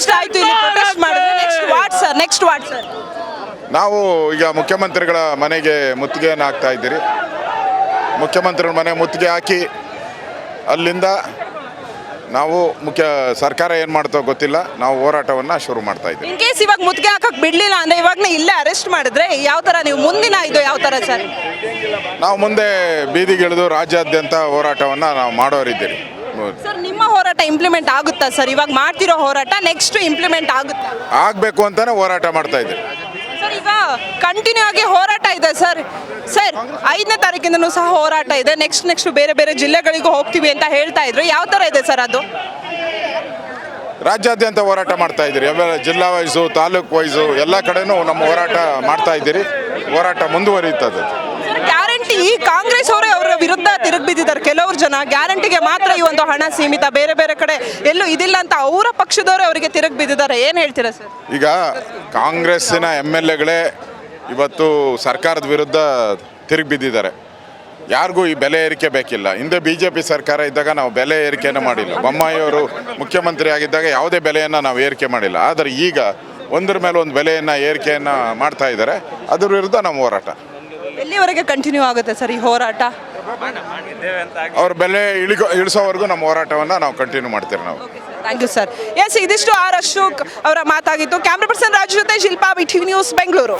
Arrest ಆಯ್ತು ಇಲ್ಲಿ protest ಮಾಡಿದ್ರೆ next what sir next what sir ನಾವು ಈಗ ಮುಖ್ಯಮಂತ್ರಿಗಳ ಮನೆಗೆ ಮುತ್ತಿಗೆಯನ್ನು ಹಾಕ್ತಾ ಇದ್ದೀರಿ. ಮುಖ್ಯಮಂತ್ರಿಗಳ ಮನೆ ಮುತ್ತಿಗೆ ಹಾಕಿ ಅಲ್ಲಿಂದ ನಾವು ಮುಖ್ಯ ಸರ್ಕಾರ ಏನು ಮಾಡ್ತೋ ಗೊತ್ತಿಲ್ಲ ನಾವು ಹೋರಾಟವನ್ನು ಶುರು ಮಾಡ್ತಾ ಇದ್ದೀವಿ. ಇನ್ ಕೇಸ್ ಇವಾಗ ಮುತ್ತಿಗೆ ಹಾಕಕ್ ಬಿಡ್ಲಿಲ್ಲ ಅಂದ್ರೆ ಇವಾಗ ಇಲ್ಲೇ ಅರೆಸ್ಟ್ ಮಾಡಿದ್ರೆ ಯಾವ ತರ ನೀವು ಮುಂದಿನ ಇದು ಯಾವ ತರ ಸರ್ ನಾವು ಮುಂದೆ ಬೀದಿಗಿಳಿದು ರಾಜ್ಯಾದ್ಯಂತ ಹೋರಾಟವನ್ನು ನಾವು ಮಾಡೋರಿದ್ದೀರಿ. ಸರ್ ನಿಮ್ಮ ಹೋರಾಟ ಇಂಪ್ಲಿಮೆಂಟ್ ಆಗುತ್ತಾ ಸರ್ ಇವಾಗ ಮಾಡ್ತಿರೋ ಹೋರಾಟ ನೆಕ್ಸ್ಟ್ ಇಂಪ್ಲಿಮೆಂಟ್ ಆಗುತ್ತಾ? ಆಗಬೇಕು ಅಂತಾನೆ ಹೋರಾಟ ಮಾಡ್ತಾ ಇದ್ದೀವಿ. ಸರ್ ಈಗ ಕಂಟಿನ್ಯೂ ಆಗಿ ಹೋರಾಟ ಇದೆ ಸರ್ ಸರ್ ಐದನೇ ತಾರೀಕಿಂದನೂ ಸಹ ಹೋರಾಟ ಇದೆ. ನೆಕ್ಸ್ಟ್ ನೆಕ್ಸ್ಟ್ ಬೇರೆ ಬೇರೆ ಜಿಲ್ಲೆಗಳಿಗೂ ಹೋಗ್ತೀವಿ ಅಂತ ಹೇಳ್ತಾ ಇದ್ರು. ಯಾವ ತರ ಇದೆ ಸರ್ ಅದು? ರಾಜ್ಯಾದ್ಯಂತ ಹೋರಾಟ ಮಾಡ್ತಾ ಇದ್ದೀರಿ. ಎಲ್ಲ ಜಿಲ್ಲಾ ವೈಸು ತಾಲೂಕು ವೈಸು ಎಲ್ಲ ಕಡೆನೂ ನಮ್ಮ ಹೋರಾಟ ಮಾಡ್ತಾ ಇದ್ದೀರಿ. ಹೋರಾಟ ಮುಂದುವರಿಯುತ್ತದೆ. ಗ್ಯಾರಂಟಿ ಈ ಕಾಂಗ್ರೆಸ್ ಅವರೇ ಅವರ ವಿರುದ್ಧ ತಿರುಗಿ ಬಿದ್ದಿದ್ದಾರೆ ಕೆಲವರು ಜನ ಗ್ಯಾರಂಟಿಗೆ ಮಾತ್ರ ಈ ಒಂದು ಹಣ ಸೀಮಿತ. ಬೇರೆ ಬೇರೆ ಕಡೆ ಎಲ್ಲೂ ಇದಿಲ್ಲ ಅಂತ ಅವರ ಪಕ್ಷದವರು ಅವರಿಗೆ ತಿರುಗಿ ಬಿದ್ದಿದ್ದಾರೆ. ಏನು ಹೇಳ್ತೀರಾ ಸರ್? ಈಗ ಕಾಂಗ್ರೆಸ್ಸಿನ ಎಂ ಎಲ್ ಎಗಳೇ ಇವತ್ತು ಸರ್ಕಾರದ ವಿರುದ್ಧ ತಿರುಗಿ ಬಿದ್ದಿದ್ದಾರೆ. ಯಾರಿಗೂ ಈ ಬೆಲೆ ಏರಿಕೆ ಬೇಕಿಲ್ಲ. ಹಿಂದೆ ಬಿ ಜೆ ಪಿ ಸರ್ಕಾರ ಇದ್ದಾಗ ನಾವು ಬೆಲೆ ಏರಿಕೆಯನ್ನು ಮಾಡಿಲ್ಲ. ಬೊಮ್ಮಾಯಿಯವರು ಮುಖ್ಯಮಂತ್ರಿ ಆಗಿದ್ದಾಗ ಯಾವುದೇ ಬೆಲೆಯನ್ನು ನಾವು ಏರಿಕೆ ಮಾಡಿಲ್ಲ. ಆದರೆ ಈಗ ಒಂದರ ಮೇಲೆ ಒಂದು ಬೆಲೆಯನ್ನು ಏರಿಕೆಯನ್ನು ಮಾಡ್ತಾ ಇದ್ದಾರೆ. ಅದ್ರ ವಿರುದ್ಧ ನಮ್ಮ ಹೋರಾಟ. ಎಲ್ಲಿವರೆಗೆ ಕಂಟಿನ್ಯೂ ಆಗುತ್ತೆ ಸರ್ ಈ ಹೋರಾಟ? ಅವ್ರ ಬೆಲೆ ಇಳಿಗೋ ಇಳಿಸೋವರೆಗೂ ನಮ್ಮ ಹೋರಾಟವನ್ನು ನಾವು ಕಂಟಿನ್ಯೂ ಮಾಡ್ತೀವಿ ನಾವು. ಥ್ಯಾಂಕ್ ಯು ಸರ್ ಎಸ್ ಇದಿಷ್ಟು ಆರ್ ಅಶೋಕ್ ಅವರ ಮಾತಾಗಿತ್ತು. ಕ್ಯಾಮ್ರಾ ಪರ್ಸನ್ ರಾಜು ಜೊತೆ Shilpa B TV news Bengaluru